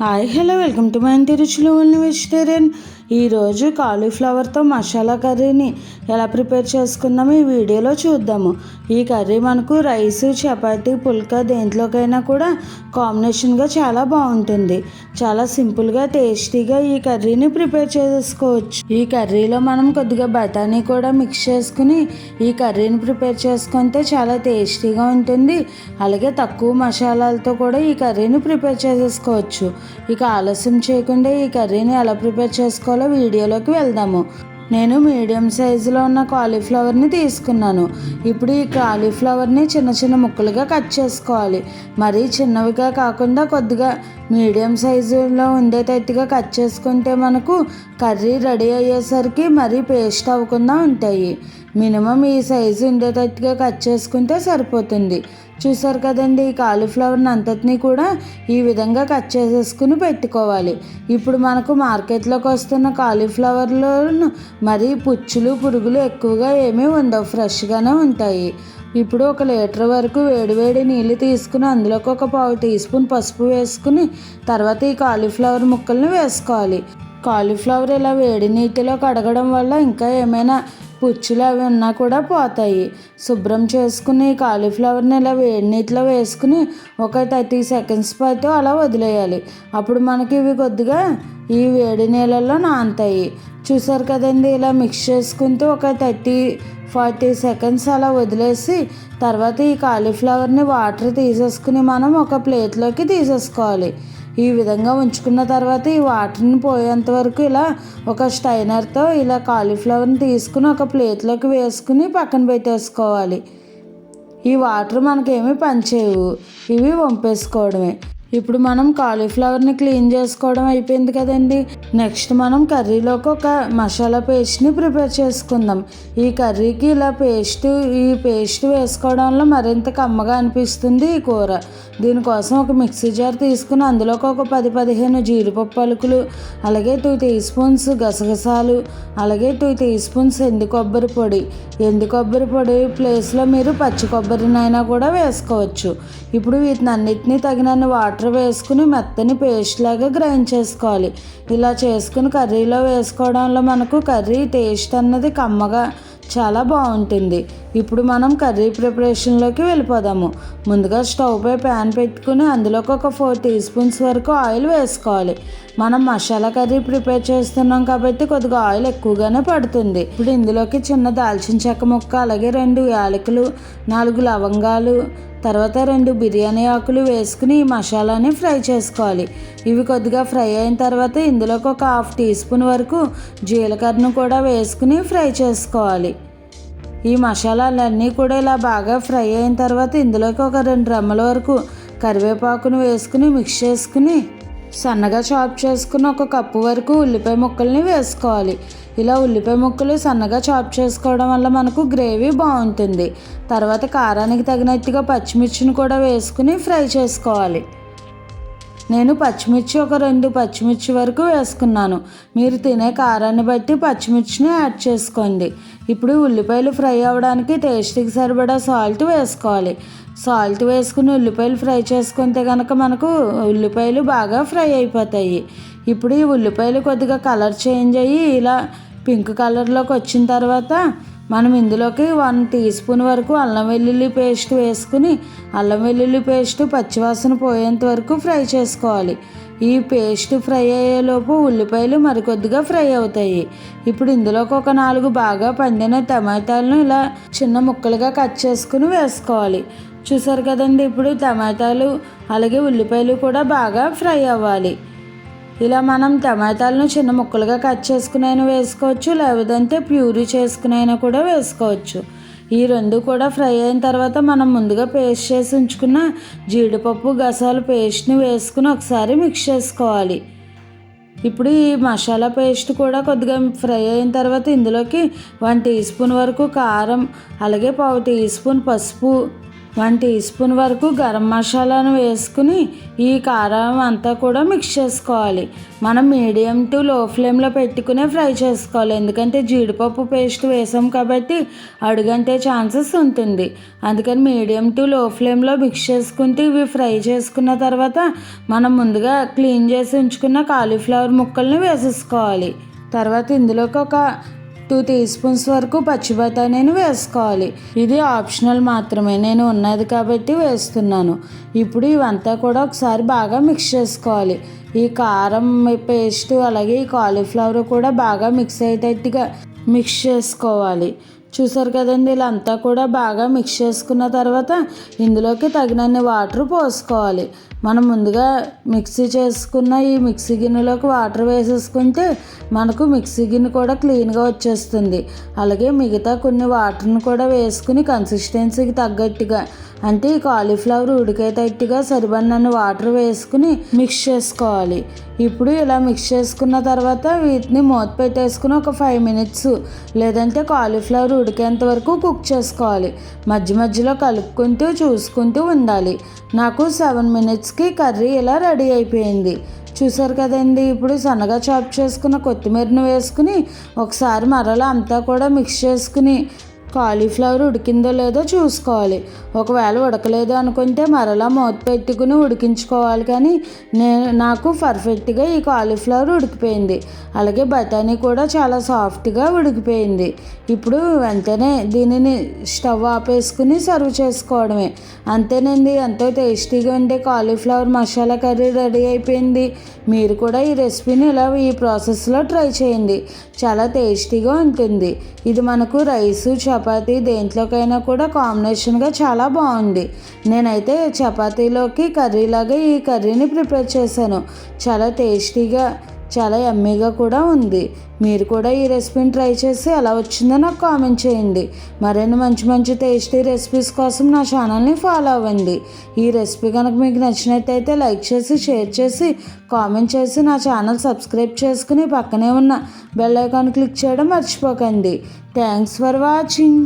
Hi, hello, welcome to my interior channel, vegetarian. ఈరోజు కాలీఫ్లవర్తో మసాలా కర్రీని ఎలా ప్రిపేర్ చేసుకుందామో ఈ వీడియోలో చూద్దాము. ఈ కర్రీ మనకు రైస్ చపాతీ పుల్కా దేంట్లోకైనా కూడా కాంబినేషన్గా చాలా బాగుంటుంది. చాలా సింపుల్గా టేస్టీగా ఈ కర్రీని ప్రిపేర్ చేసుకోవచ్చు. ఈ కర్రీలో మనం కొద్దిగా బఠానీ కూడా మిక్స్ చేసుకుని ఈ కర్రీని ప్రిపేర్ చేసుకుంటే చాలా టేస్టీగా ఉంటుంది. అలాగే తక్కువ మసాలాలతో కూడా ఈ కర్రీని ప్రిపేర్ చేసేసుకోవచ్చు ఇక ఆలస్యం చేయకుండా ఈ కర్రీని ఎలా ప్రిపేర్ చేసుకోవాలి వీడియోలోకి వెళ్దాము. నేను మీడియం సైజులో ఉన్న కాలీఫ్లవర్ని తీసుకున్నాను. ఇప్పుడు ఈ కాలీఫ్లవర్ని చిన్న చిన్న ముక్కలుగా కట్ చేసుకోవాలి. మరీ చిన్నవిగా కాకుండా కొద్దిగా మీడియం సైజులో ఉండేటట్టుగా కట్ చేసుకుంటే మనకు కర్రీ రెడీ అయ్యేసరికి మరీ పేస్ట్ అవ్వకుండా ఉంటాయి. మినిమం ఈ సైజు ఉండేటట్టుగా కట్ చేసుకుంటే సరిపోతుంది. చూసారు కదండి ఈ కాలీఫ్లవర్ని అంతటినీ కూడా ఈ విధంగా కట్ చేసేసుకుని పెట్టుకోవాలి. ఇప్పుడు మనకు మార్కెట్లోకి వస్తున్న కాలీఫ్లవర్లో మరి పుచ్చులు పురుగులు ఎక్కువగా ఏమీ ఉండవు ఫ్రెష్గానే ఉంటాయి. ఇప్పుడు ఒక లీటర్ వరకు వేడివేడి నీళ్ళు తీసుకుని అందులోకి ఒక పావు టీ స్పూన్ పసుపు వేసుకుని తర్వాత ఈ కాలీఫ్లవర్ ముక్కల్ని వేసుకోవాలి. కాలీఫ్లవర్ ఇలా వేడి నీటిలో కడగడం వల్ల ఇంకా ఏమైనా పుచ్చులు అవి ఉన్నా కూడా పోతాయి. శుభ్రం చేసుకుని కాలీఫ్లవర్ని ఇలా వేడి నీటిలో వేసుకుని ఒక థర్టీ సెకండ్స్ పాటు అలా వదిలేయాలి. అప్పుడు మనకి ఇవి కొద్దిగా ఈ వేడి నీళ్ళల్లో నానుతాయి. చూసారు కదండి ఇలా మిక్స్ చేసుకుంటూ ఒక థర్టీ ఫార్టీ సెకండ్స్ అలా వదిలేసి తర్వాత ఈ కాలీఫ్లవర్ని వాటర్ తీసేసుకుని మనం ఒక ప్లేట్లోకి తీసేసుకోవాలి. ఈ విధంగా ఉంచుకున్న తర్వాత ఈ వాటర్ని పోయేంత వరకు ఇలా ఒక స్టైనర్తో ఇలా కాలీఫ్లవర్ని తీసుకుని ఒక ప్లేట్లోకి వేసుకుని పక్కన పెట్టేసుకోవాలి. ఈ వాటర్ మనకేమీ పనిచేయవు. ఇవి వంపేసుకోవడమే. ఇప్పుడు మనం కాలీఫ్లవర్ని క్లీన్ చేసుకోవడం అయిపోయింది కదండి. నెక్స్ట్ మనం కర్రీలోకి ఒక మసాలా పేస్ట్ని ప్రిపేర్ చేసుకుందాం. ఈ కర్రీకి ఇలా పేస్ట్ ఈ పేస్ట్ వేసుకోవడం వల్ల మరింత కమ్మగా అనిపిస్తుంది ఈ కూర. దీనికోసం ఒక మిక్సీ జార్ తీసుకుని అందులోకి ఒక పది పదిహేను జీడిపప్పు అలుకులు అలాగే టూ టీ స్పూన్స్ గసగసాలు అలాగే టూ టీ స్పూన్స్ ఎండు కొబ్బరి పొడి. ఎండు కొబ్బరి పొడి ప్లేస్లో మీరు పచ్చి కొబ్బరినైనా కూడా వేసుకోవచ్చు. ఇప్పుడు వీటిని అన్నిటినీ తగినన్ని వాటర్ వేసుకుని మెత్తని పేస్ట్ లాగా గ్రైండ్ చేసుకోవాలి. ఇలా చేసుకుని కర్రీలో వేసుకోవడంలో మనకు కర్రీ టేస్ట్ అన్నది కమ్మగా చాలా బాగుంటుంది. ఇప్పుడు మనం కర్రీ ప్రిపరేషన్లోకి వెళ్ళిపోదాము. ముందుగా స్టవ్ పై ప్యాన్ పెట్టుకుని అందులోకి ఒక ఫోర్ టీ స్పూన్స్ వరకు ఆయిల్ వేసుకోవాలి. మనం మసాలా కర్రీ ప్రిపేర్ చేస్తున్నాం కాబట్టి కొద్దిగా ఆయిల్ ఎక్కువగానే పడుతుంది. ఇప్పుడు ఇందులోకి చిన్న దాల్చిన చెక్క ముక్క అలాగే రెండు యాలకులు నాలుగు లవంగాలు తర్వాత రెండు బిర్యానీ ఆకులు వేసుకుని ఈ మసాలాని ఫ్రై చేసుకోవాలి. ఇవి కొద్దిగా ఫ్రై అయిన తర్వాత ఇందులోకి ఒక హాఫ్ టీ స్పూన్ వరకు జీలకర్రను కూడా వేసుకుని ఫ్రై చేసుకోవాలి. ఈ మసాలాలన్నీ కూడా ఇలా బాగా ఫ్రై అయిన తర్వాత ఇందులోకి ఒక రెండు రెమ్మల వరకు కరివేపాకును వేసుకుని మిక్స్ చేసుకుని సన్నగా చాప్ చేసుకుని ఒక కప్పు వరకు ఉల్లిపాయ ముక్కల్ని వేసుకోవాలి. ఇలా ఉల్లిపాయ ముక్కలు సన్నగా చాప్ చేసుకోవడం వల్ల మనకు గ్రేవీ బాగుంటుంది. తర్వాత కారానికి తగినట్టుగా పచ్చిమిర్చిని కూడా వేసుకుని ఫ్రై చేసుకోవాలి. నేను పచ్చిమిర్చి ఒక రెండు పచ్చిమిర్చి వరకు వేసుకున్నాను. మీరు తినే కారాన్ని బట్టి పచ్చిమిర్చిని యాడ్ చేసుకోండి. ఇప్పుడు ఉల్లిపాయలు ఫ్రై అవ్వడానికి టేస్ట్కి సరిపడా సాల్ట్ వేసుకోవాలి. సాల్ట్ వేసుకుని ఉల్లిపాయలు ఫ్రై చేసుకుంటే కనుక మనకు ఉల్లిపాయలు బాగా ఫ్రై అయిపోతాయి. ఇప్పుడు ఈ ఉల్లిపాయలు కొద్దిగా కలర్ చేంజ్ అయ్యి ఇలా పింక్ కలర్లోకి వచ్చిన తర్వాత మనం ఇందులోకి వన్ టీ స్పూన్ వరకు అల్లం వెల్లుల్లి పేస్ట్ వేసుకుని అల్లం వెల్లుల్లి పేస్ట్ పచ్చివాసన పోయేంత వరకు ఫ్రై చేసుకోవాలి. ఈ పేస్ట్ ఫ్రై అయ్యేలోపు ఉల్లిపాయలు మరికొద్దిగా ఫ్రై అవుతాయి. ఇప్పుడు ఇందులోకి ఒక నాలుగు బాగా పండిన టమాటాలను ఇలా చిన్న ముక్కలుగా కట్ చేసుకుని వేసుకోవాలి. చూసారు కదండి ఇప్పుడు టమాటాలు అలాగే ఉల్లిపాయలు కూడా బాగా ఫ్రై అవ్వాలి. ఇలా మనం టమాటాలను చిన్న ముక్కలుగా కట్ చేసుకునైనా వేసుకోవచ్చు లేదంటే ప్యూరీ చేసుకునైనా కూడా వేసుకోవచ్చు. ఈ రెండు కూడా ఫ్రై అయిన తర్వాత మనం ముందుగా పేస్ట్ చేసి ఉంచుకున్న జీడిపప్పు గసాలు పేస్ట్ని వేసుకుని ఒకసారి మిక్స్ చేసుకోవాలి. ఇప్పుడు ఈ మసాలా పేస్ట్ కూడా కొద్దిగా ఫ్రై అయిన తర్వాత ఇందులోకి వన్ టీ స్పూన్ వరకు కారం అలాగే పావు టీ స్పూన్ పసుపు వన్ టీ స్పూన్ వరకు గరం మసాలాను వేసుకుని ఈ కారం అంతా కూడా మిక్స్ చేసుకోవాలి. మనం మీడియం టు లో ఫ్లేమ్లో పెట్టుకునే ఫ్రై చేసుకోవాలి. ఎందుకంటే జీడిపప్పు పేస్ట్ వేసాం కాబట్టి అడుగంటే ఛాన్సెస్ ఉంటుంది. అందుకని మీడియం టు లో ఫ్లేమ్లో మిక్స్ చేసుకుంటే ఇవి ఫ్రై చేసుకున్న తర్వాత మనం ముందుగా క్లీన్ చేసి ఉంచుకున్న కాలీఫ్లవర్ ముక్కల్ని వేసేసుకోవాలి. తర్వాత ఇందులోకి ఒక టూ టీ స్పూన్స్ వరకు పచ్చి బఠానీని వేసుకోవాలి. ఇది ఆప్షనల్ మాత్రమే. నేను ఉన్నది కాబట్టి వేస్తున్నాను. ఇప్పుడు ఇవంతా కూడా ఒకసారి బాగా మిక్స్ చేసుకోవాలి. ఈ కారం పేస్ట్ అలాగే ఈ కాలీఫ్లవర్ కూడా బాగా మిక్స్ అయ్యేటట్టుగా మిక్స్ చేసుకోవాలి. చూసారు కదండి ఇలా అంతా కూడా బాగా మిక్స్ చేసుకున్న తర్వాత ఇందులోకి తగినన్ని వాటర్ పోసుకోవాలి. మనం ముందుగా మిక్సీ చేసుకున్న ఈ మిక్సీ గిన్నెలోకి వాటర్ వేసేసుకుంటే మనకు మిక్సీ గిన్నె కూడా క్లీన్గా వచ్చేస్తుంది. అలాగే మిగతా కొన్ని వాటర్ని కూడా వేసుకుని కన్సిస్టెన్సీకి తగ్గట్టుగా అంటే ఈ కాలీఫ్లవర్ ఉడికేటట్టుగా సరిపడినన్ని వాటర్ వేసుకుని మిక్స్ చేసుకోవాలి. ఇప్పుడు ఇలా మిక్స్ చేసుకున్న తర్వాత వీటిని మూత పెట్టేసుకుని ఒక ఫైవ్ మినిట్స్ లేదంటే కాలీఫ్లవర్ ఉడికేంత వరకు కుక్ చేసుకోవాలి. మధ్య మధ్యలో కలుపుకుంటూ చూసుకుంటూ ఉండాలి. నాకు సెవెన్ మినిట్స్కి కర్రీ ఇలా రెడీ అయిపోయింది. చూసారు కదండి ఇప్పుడు సన్నగా చాప్ చేసుకున్న కొత్తిమీరని వేసుకుని ఒకసారి మరలా అంతా కూడా మిక్స్ చేసుకుని కాలీఫ్లవర్ ఉడికిందో లేదో చూసుకోవాలి. ఒకవేళ ఉడకలేదు అనుకుంటే మరలా మూత పెట్టుకుని ఉడికించుకోవాలి కానీ నేను నాకు పర్ఫెక్ట్గా ఈ కాలీఫ్లవర్ ఉడికిపోయింది. అలాగే బఠానీ కూడా చాలా సాఫ్ట్గా ఉడికిపోయింది. ఇప్పుడు వెంటనే దీనిని స్టవ్ ఆపేసుకుని సర్వ్ చేసుకోవడమే. అంతేనండి ఎంతో టేస్టీగా ఉండే కాలీఫ్లవర్ మసాలా కర్రీ రెడీ అయిపోయింది. మీరు కూడా ఈ రెసిపీని ఇలా ఈ ప్రాసెస్లో ట్రై చేయండి. చాలా టేస్టీగా ఉంటుంది. ఇది మనకు రైసు చపాతీ దేంట్లోకైనా కూడా కాంబినేషన్గా చాలా బాగుంది. నేనైతే చపాతీలోకి కర్రీలాగా ఈ కర్రీని ప్రిపేర్ చేశాను. చాలా టేస్టీగా చాలా ఎమ్మీగా కూడా ఉంది. మీరు కూడా ఈ రెసిపీని ట్రై చేసి ఎలా వచ్చిందో నాకు కామెంట్ చేయండి. మరిన్ని మంచి మంచి టేస్టీ రెసిపీస్ కోసం నా ఛానల్ని ఫాలో అవ్వండి. ఈ రెసిపీ కనుక మీకు నచ్చినట్టయితే లైక్ చేసి షేర్ చేసి కామెంట్ చేసి నా ఛానల్ సబ్స్క్రైబ్ చేసుకుని పక్కనే ఉన్న బెల్ ఐకాన్ క్లిక్ చేయడం మర్చిపోకండి. Thanks for watching